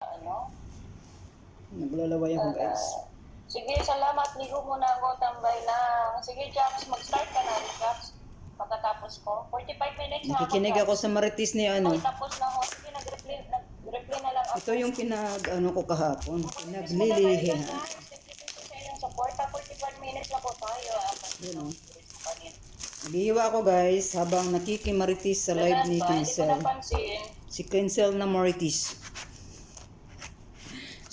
Ano? Naglalaway ako guys. Sige, salamat. Ligo muna ako. Tambay lang. Sige, Jax. Mag-start ka na, Jax. Pagkatapos ko. 45 minutes na Nakikinig ako sa maritis ni ano. Pag tapos na ako. Sige, nag-reply, nag-reply na lang ako. Ito yung pinag ano ko kahapon. Miss mo na tayo Pinaglilihi. dyan, guys. Thank you po sa inyong support. Ah, 45 minutes na po tayo. Ah, Yun o. Kanin. Nagihiwa ako guys habang nakikimaritis sa live ni Kinsel. napansin. Si Kinsel na maritis.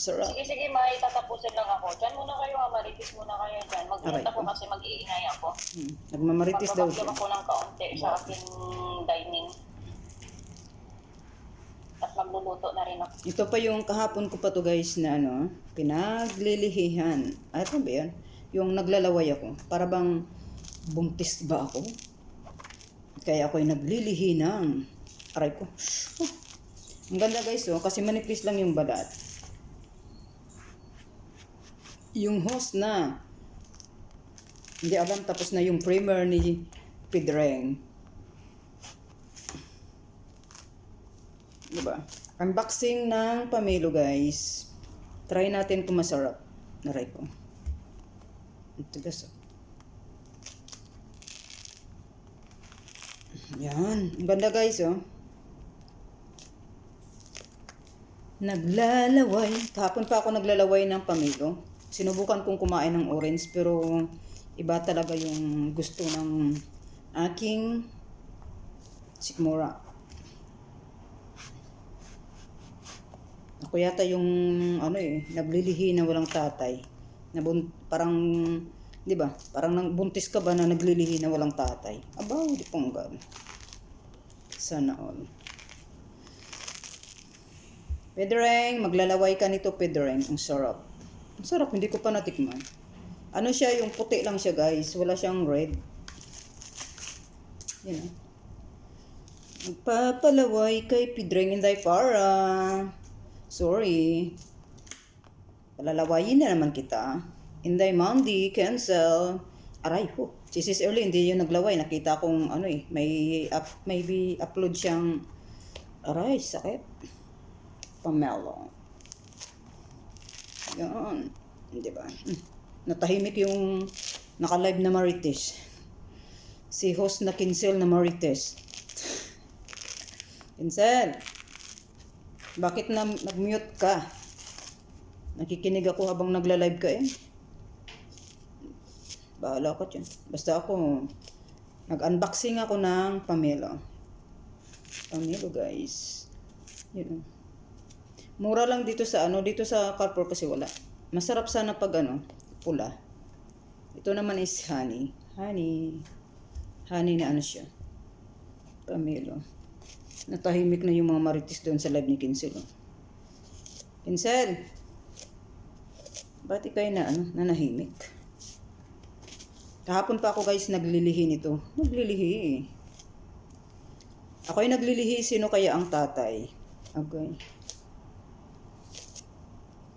Sarap. Sige, sige, may tatapusin lang ako. Diyan muna kayo, ha. Maritis muna kayo dyan. Mag-mute Aray. ako kasi mag-iingay ako. Hmm. Nagmamaritis daw siya. Magpapakyam ako ng kaunti sa aking dining. At magluluto na rin ako. Ito pa yung kahapon ko pa to guys na ano, pinaglilihihan. Ay, ano ba yan? Yung naglalaway ako. Para bang buntis ba ako? Kaya ako'y naglilihi ng aray ko. Oh, ang ganda guys oh, kasi manipis lang yung balat. Yung host na hindi alam tapos na yung primer ni Pedreng. Diba? Unboxing ng pamelo guys. Try natin kung masarap. Naray ko. Ito oh. Yan. Ang ganda guys oh. Naglalaway. Kahapon pa ako naglalaway ng pamelo. Sinubukan kong kumain ng orange pero iba talaga yung gusto ng aking sikmura. Ako yata yung ano eh, naglilihi na walang tatay. Na bun- parang, di ba? Parang nang buntis ka ba na naglilihi na walang tatay? Abaw, di panggal. Sana all. Pedreng, maglalaway ka nito, Pedreng. Ang sarap. Sarap, hindi ko pa natikman. Ano siya, yung puti lang siya, guys. Wala siyang red. Yan ah. Magpapalaway kay Pedreng Inday para. Sorry. Palalawayin na naman kita. Inday Mandy, cancel. Aray ho. Si Sis Early, hindi yun naglaway. Nakita kong ano eh, may up, maybe upload siyang aray, sakit. Pamelo. Yan. Di ba? Natahimik yung naka-live na Marites. Si host na Kinsel na Marites. Kinsel, bakit na nag-mute ka? Nakikinig ako habang nagla-live ka eh. Bahala ka dyan. Basta ako, nag-unboxing ako ng Pamelo. Pamelo guys. Yun. oh. Mura lang dito sa ano, dito sa Carrefour kasi wala. Masarap sana pag ano, pula. Ito naman is honey. Honey. Honey na ano siya. Pamelo. Natahimik na yung mga maritis doon sa live ni Kinsel. oh. Kinsel! Ba't ikay na ano, nanahimik? Kahapon pa ako guys naglilihi nito. Naglilihi eh. Ako'y naglilihi, sino kaya ang tatay? Okay.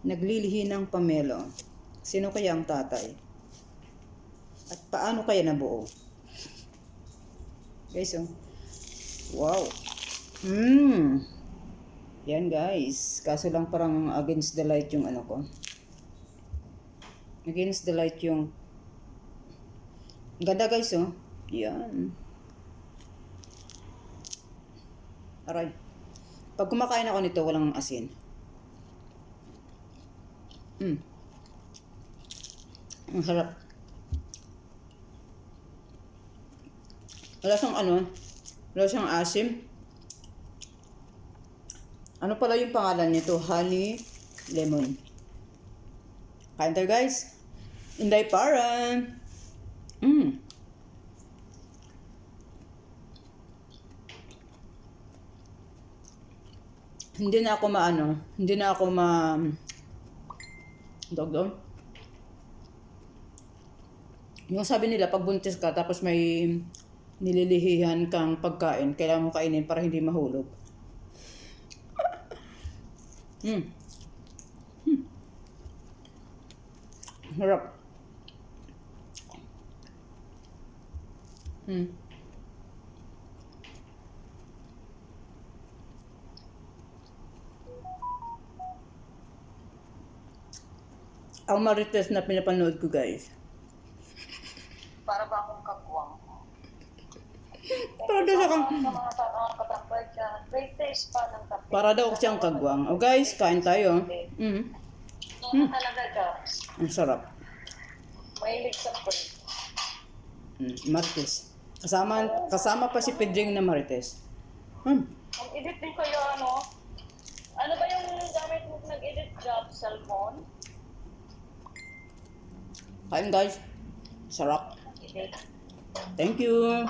Naglilihi ng Pamelo. Sino kaya ang tatay? At paano kaya nabuo? Guys, oh. Wow. Hmm. Yan guys. Kaso lang parang against the light yung ano ko. Against the light yung... Ganda guys, oh. Yan. Aray. Pag kumakain ako nito, walang asin. Hmm. Ang sarap. Wala siyang ano, wala siyang asim. Ano pala yung pangalan nito? Honey lemon. Kain tayo guys. Inday para. Mm. Hindi na ako maano, hindi na ako ma dog doon. Yung sabi nila, pag buntis ka, tapos may nililihihan kang pagkain, kailangan mo kainin para hindi mahulog. Hmm. Hmm. Harap. Hmm. Ang marites na pinapanood ko guys. Para ba akong kagwang? Para daw siya kang... Sa mga sa mga katambay dyan. Pa ng kape. Para daw siyang kagwang. O guys, kain tayo. Mm. Talaga, Jobs? Ang sarap. Mahilig sa bread. Mm. Marites. Kasama, kasama pa si Pedring na marites. Hmm. Ang edit din kayo, ano? Ano ba yung gamit mo nag-edit job? Cellphone? Kain guys. Sarap. Thank you.